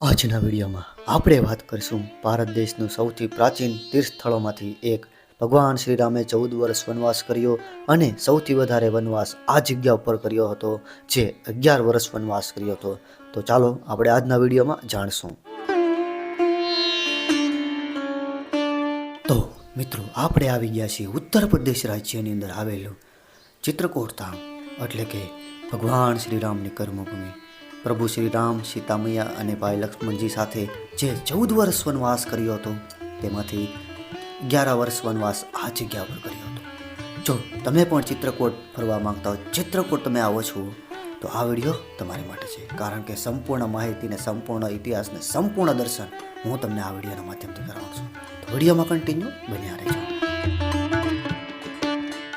આજના વિડીયોમાં આપણે વાત કરીશું ભારત દેશનું સૌથી પ્રાચીન તીર્થ સ્થળોમાંથી એક. ભગવાન શ્રીરામે ચૌદ વર્ષ વનવાસ કર્યો અને સૌથી વધારે વનવાસ આ જગ્યા ઉપર કર્યો હતો, જે અગિયાર વર્ષ વનવાસ કર્યો હતો. તો ચાલો આપણે આજના વિડીયોમાં જાણશું. તો મિત્રો, આપણે આવી ગયા છીએ ઉત્તર પ્રદેશ રાજ્યની અંદર આવેલું ચિત્રકોટ ધામ, એટલે કે ભગવાન શ્રીરામની કર્મભૂમિ. પ્રભુ શ્રી રામ સીતામૈયા અને ભાઈ લક્ષ્મણજી સાથે જે ચૌદ વર્ષ વનવાસ કર્યો હતો, તેમાંથી અગિયાર વર્ષ વનવાસ આ જગ્યા પર કર્યો હતો. જો તમે પણ ચિત્રકોટ ફરવા માંગતા હો, ચિત્રકોટ તમે આવો છો, તો આ વીડિયો તમારી માટે છે. કારણ કે સંપૂર્ણ માહિતીને સંપૂર્ણ ઇતિહાસને સંપૂર્ણ દર્શન હું તમને આ વિડીયોના માધ્યમથી કરાવું છું. તો વિડીયોમાં કન્ટિન્યુ બન્યા રહેજો.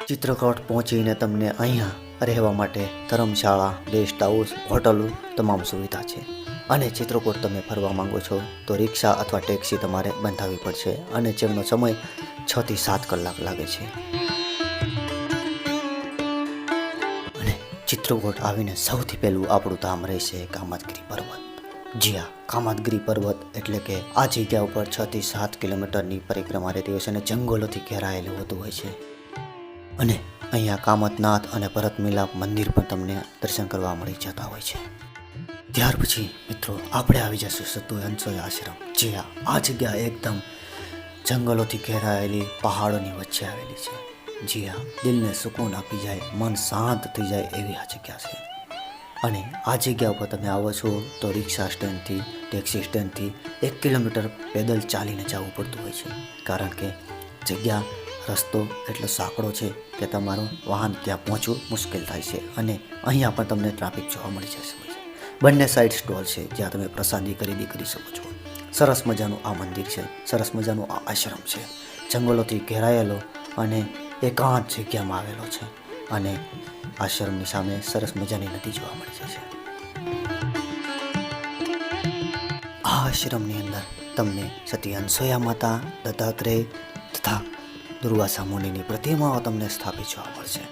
ચિત્રકોટ પહોંચીને તમને અહીંયા રહેવા માટે ધર્મશાળા ગેસ્ટ હાઉસ હોટલો તમામ સુવિધા છે. અને ચિત્રકૂટ તમે ફરવા માંગો છો, તો રિક્ષા અથવા ટેક્સી તમારે બંધાવવી પડશે અને જેમનો સમય છ થી સાત કલાક લાગે છે. અને ચિત્રકૂટ આવીને સૌથી પહેલું આપણું ધામ રહેશે કામતગીરી પર્વત. જી હા, કામતગીરી પર્વત એટલે કે આ જગ્યા ઉપર છ થી સાત કિલોમીટરની પરિક્રમા રહેતી હોય છે અને જંગલોથી ઘેરાયેલું હોતું હોય છે. અને અહીંયા કામતનાથ અને ભરત મિલાપ મંદિર પણ તમને દર્શન કરવા મળી જતા હોય છે. ત્યાર પછી, મિત્રો, આપણે આવી જશું સતુ અંશોય આશ્રમ, જે આ જગ્યા એકદમ જંગલોથી ઘેરાયેલી પહાડોની વચ્ચે આવેલી છે. જે આ દિલને સુકૂન આપી જાય, મન શાંત થઈ જાય એવી આ જગ્યા છે. અને આ જગ્યા ઉપર તમે આવો છો તો રિક્ષા સ્ટેન્ડથી, ટેક્સી સ્ટેન્ડથી એક કિલોમીટર પેદલ ચાલીને જવું પડતું હોય છે. કારણ કે જગ્યા રસ્તો એટલો સાંકડો છે કે તમારું વાહન ત્યાં પહોંચવું મુશ્કેલ થાય છે અને અહીંયા પણ તમને ટ્રાફિક જોવા મળી જશે. બંને સાઈડ સ્ટોલ છે, જ્યાં તમે પ્રસાદી ખરીદી કરી શકો છો. સરસ મજાનું આ મંદિર છે, સરસ મજાનું આ આશ્રમ છે. જંગલોથી ઘેરાયેલો અને એકાંત જગ્યામાં આવેલો છે અને આશ્રમની સામે સરસ મજાની નદી જોવા મળી જશે. આ આશ્રમની અંદર તમને સતી અનસોયા માતા, દત્તાત્રેય તથા દુર્વાસા મુનિની પ્રતિમાઓ તમને સ્થાપિત જોવા મળશે.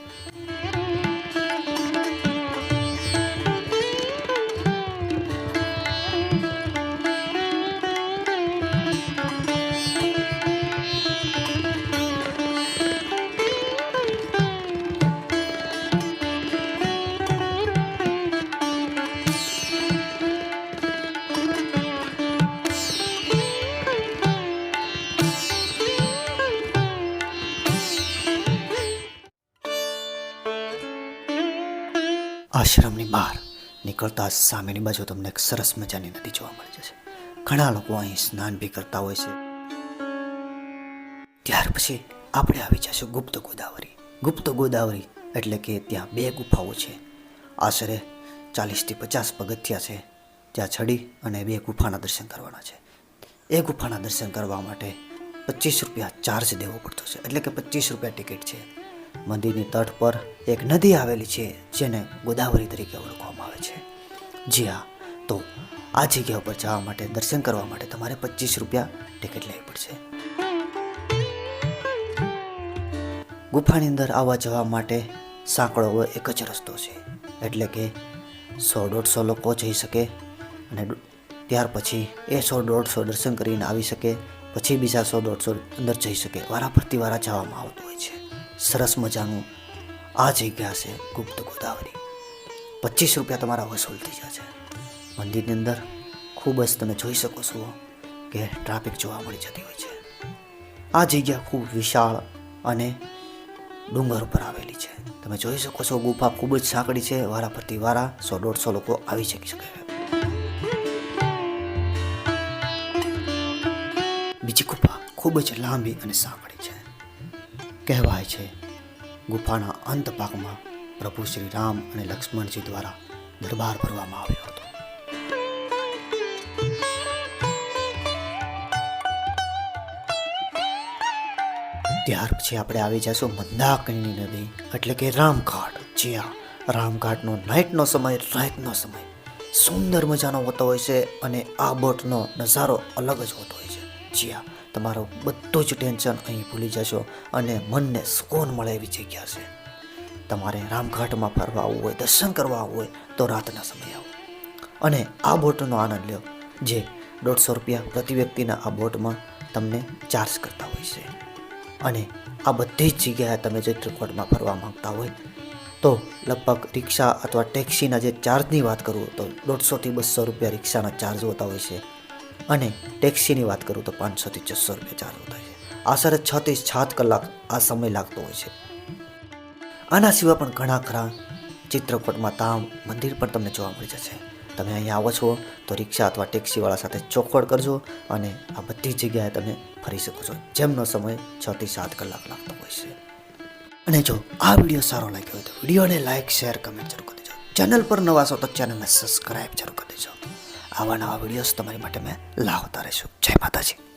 આશ્રમની બહાર નીકળતા સામેની બાજુ તમને એક સરસ મજાની નદી જોવા મળી જશે. ઘણા લોકો અહીં સ્નાન બી કરતા હોય છે. ત્યાર પછી આપણે આવી જશું ગુપ્ત ગોદાવરી. ગુપ્ત ગોદાવરી એટલે કે ત્યાં બે ગુફાઓ છે. આશરે ચાલીસથી પચાસ પગથિયા છે. ત્યાં ચડી અને બે ગુફાના દર્શન કરવાના છે. એ ગુફાના દર્શન કરવા માટે પચીસ રૂપિયા ચાર્જ દેવો પડતો છે. એટલે કે પચીસ રૂપિયા ટિકિટ છે. મંદિરની તટ પર એક નદી આવેલી છે, જેને ગોદાવરી તરીકે ઓળખવામાં આવે છે. જી હા, તો આ જગ્યા ઉપર જવા માટે, દર્શન કરવા માટે તમારે પચીસ રૂપિયા ટિકિટ લેવી પડશે. ગુફાની અંદર આવવા જવા માટે સાંકળો એક જ રસ્તો છે, એટલે કે સો દોઢસો લોકો જઈ શકે અને ત્યાર પછી એ સો દોઢસો દર્શન કરીને આવી શકે, પછી બીજા સો દોઢસો અંદર જઈ શકે વારાફરતી વારા જવામાં આવતું હોય છે. સરસ મજાનું આ જગ્યા છે ગુપ્ત ગોદાવરી. પચીસ રૂપિયા તમારા વસૂલ થઈ જશે મંદિરની અંદર ખૂબ જ તમે જોઈ શકો છો કે ટ્રાફિક જોવા મળી જતી હોય છે. આ જગ્યા ખૂબ વિશાળ અને ડુંગર ઉપર આવેલી છે. તમે જોઈ શકો છો ગુફા ખૂબ જ સાંકડી છે. વારા ફરતી વારા સો દોઢસો લોકો આવી શકી શકે બીજી ગુફા ખૂબ જ લાંબી અને સાંકડી છે. કહેવાય છે ગુફાના અંત ભાગમાં પ્રભુ શ્રી રામ અને લક્ષ્મણજી દ્વારા દરબાર ભરવામાં આવ્યો હતો. ત્યાર પછી આપણે આવી જશું મંદાકિની નદી, એટલે કે રામઘાટ, જ્યાં રામઘાટનો નાઇટનો સમય, રાતનો સમય સુંદર મજાનો હોતો હોય છે અને આ બોટનો નજારો અલગ જ હોતો હોય છે. જ્યાં તમારો બધું જ ટેન્શન અહીં ભૂલી જશો અને મનને સુકોન મળે એવી જગ્યા છે. તમારે રામઘાટમાં ફરવા આવવું હોય, દર્શન કરવા આવવું હોય, તો રાતના સમયે આવો. અને આ બોટનો આનંદ લ્યો, જે દોઢસો રૂપિયા પ્રતિ વ્યક્તિના આ બોટમાં તમને ચાર્જ કરતા હોય છે. અને આ બધી જ જગ્યાએ તમે જે ચિત્રકૂટમાં ફરવા માંગતા હોય, તો લગભગ રિક્ષા અથવા ટેક્સીના જે ચાર્જની વાત કરું, તો દોઢસોથી બસો રૂપિયા રિક્ષાના ચાર્જ હોતા હોય છે. અને ટેક્સીની વાત કરું તો પાંચસોથી છસો રૂપિયા ચાર્જ થાય છે. આશરે છથી સાત કલાક આ સમય લાગતો હોય છે. આના સિવાય પણ ઘણા ખરા ચિત્રપટમાં તામ મંદિર પણ તમને જોવા મળી જશે. તમે અહીંયા આવો છો તો રિક્ષા અથવા ટેક્સીવાળા સાથે ચોખવડ કરજો અને આ બધી જગ્યાએ તમે ફરી શકો છો. જેમનો સમય છથી સાત કલાક લાગતો હોય છે. અને જો આ વીડિયો સારો લાગ્યો હોય તો વિડીયોને લાઇક શેર, કમેન્ટ જરૂર કરી દેજો. ચેનલ પર નવા છો તો ચેનલને સબસ્ક્રાઈબ જરૂર કરી દેજો. આવા નવા વિડીયોઝ તમારી માટે મેં લાવતા રહીશું. જય માતાજી.